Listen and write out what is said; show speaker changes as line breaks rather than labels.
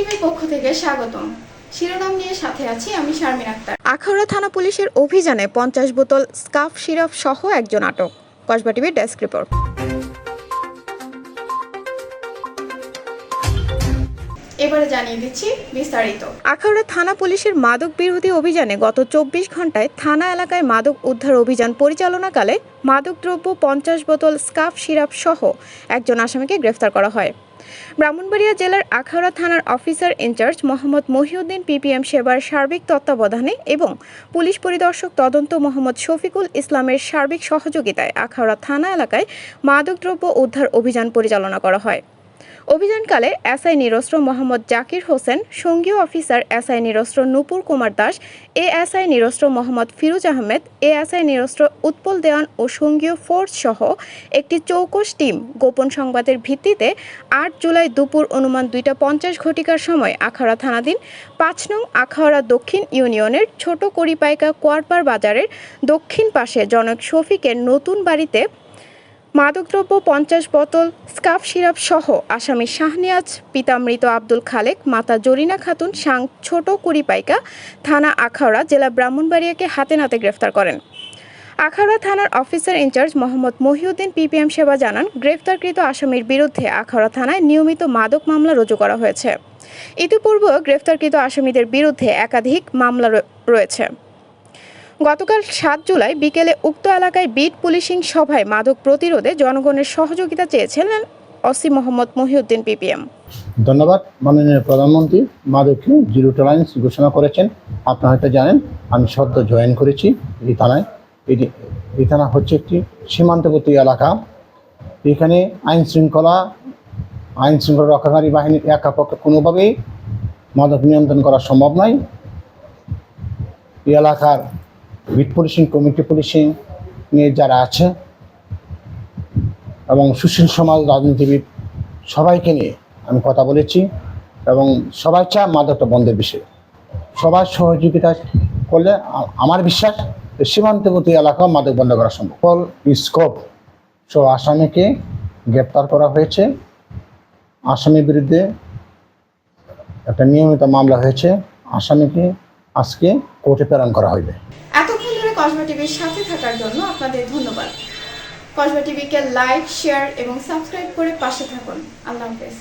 টিভির পক্ষ থেকে স্বাগতম। শিরোনাম নিয়ে সাথে আছি আমি শারমিন আক্তার।
আখাউড়া থানা পুলিশের অভিযানে পঞ্চাশ বোতল স্কাফ সিরাপ সহ একজন আটক। কসবা টিভির ডেস্ক রিপোর্ট।
এবারে জানিয়ে দিচ্ছি বিস্তারিত।
আখাউড়া থানা পুলিশের মাদক বিরোধী অভিযানে গত চব্বিশ ঘন্টায় থানা এলাকায় মাদক উদ্ধার অভিযান পরিচালনাকালে মাদকদ্রব্য পঞ্চাশ বোতল স্কাফ সিরাপ সহ একজন আসামিকে গ্রেফতার করা হয়। ব্রাহ্মণবাড়িয়া জেলার আখাউড়া থানার officer in charge Mohammad Mohiuddin PPM সেবার সার্বিক তত্ত্বাবধানে এবং পুলিশ পরিদর্শক তদন্ত মোহাম্মদ শফিকুল ইসলামের সার্বিক সহযোগিতায় আখাউড়া থানা এলাকায় মাদকদ্রব্য উদ্ধার অভিযান পরিচালনা করা হয়। অভিযানকালে এসআই নিরস্ত্র মোহাম্মদ জাকির হোসেন, সঙ্গীয় অফিসার এসআই নিরস্ত্র নূপুর কুমার দাস, এএসআই নিরস্ত্র মোহাম্মদ ফিরোজ আহমেদ, এএসআই নিরস্ত্র উৎপল দেওয়ান ও সঙ্গীয় ফোর্স সহ একটি চৌকস টিম গোপন সংবাদের ভিত্তিতে আট জুলাই দুপুর অনুমান দুইটা পঞ্চাশ ঘটিকার সময় আখাউড়া থানাধীন পাঁচ নং আখাউড়া দক্ষিণ ইউনিয়নের ছোট করিপাইকা কোয়ারপার বাজারের দক্ষিণ পাশে জনক শফিকের নতুন বাড়িতে মাদকদ্রব্য, পঞ্চাশ বোতল, স্কাফ সিরাপ সহ আসামি শাহনিয়াজ, পিতা মৃত আব্দুল খালেক, মাতা জরিনা খাতুন, সাং ছোট কুড়িপাইকা থানা আখাউড়া জেলা ব্রাহ্মণবাড়িয়াকে হাতে নাতে গ্রেফতার করেন। আখাউড়া থানার officer in charge Mohammad Mohiuddin PPM সেবা জানান, গ্রেফতারকৃত আসামির বিরুদ্ধে আখাউড়া থানায় নিয়মিত মাদক মামলা রুজু করা হয়েছে। ইতিপূর্বে গ্রেফতারকৃত আসামিদের বিরুদ্ধে একাধিক মামলা রয়েছে। গতকাল সাত জুলাই বিকেলে উক্ত এলাকায় বিট পুলিশিং সভায় মাদক প্রতিরোধে জনগণের সহযোগিতা চেয়েছিলেন অসি মোহাম্মদ মহিউদ্দিন পিপিএম।
ধন্যবাদ, মাননীয় প্রধানমন্ত্রী। মাদককে জিরো টলারেন্স ঘোষণা করেছেন। আপনারা হয়তো জানেন, আমি সদ্য জয়েন করেছি এই থানায়। এটি এই থানা হচ্ছে একটি সীমান্তবর্তী এলাকা। এখানে আইন শৃঙ্খলা আইন শৃঙ্খলা রক্ষাকারী বাহিনীর একা পক্ষে কোনোভাবেই মাদক নিয়ন্ত্রণ করা সম্ভব নয়। এলাকার বিট পুলিশিং, কমিটি পুলিশিং নিয়ে যারা আছে এবং সুশীল সমাজ, রাজনীতিবিদ, সবাইকে নিয়ে আমি কথা বলেছি এবং সবাই চায় মাদকটা বন্ধের বিষয়ে। সবার সহযোগিতা করলে আমার বিশ্বাস সীমান্তবর্তী এলাকা মাদক বন্ধ করা সম্ভব। ফল স্কোপ সব আসামিকে গ্রেপ্তার করা হয়েছে। আসামির বিরুদ্ধে একটা নিয়মিত মামলা হয়েছে। আসামিকে আজকে কোর্টে প্রেরণ করা হইবে।
এতক্ষণ ধরে কসবা টিভির সাথে থাকার জন্য আপনাদের ধন্যবাদ। কসবা টিভিকে লাইক, শেয়ার এবং সাবস্ক্রাইব করে পাশে থাকুন। আল্লাহ হাফেজ।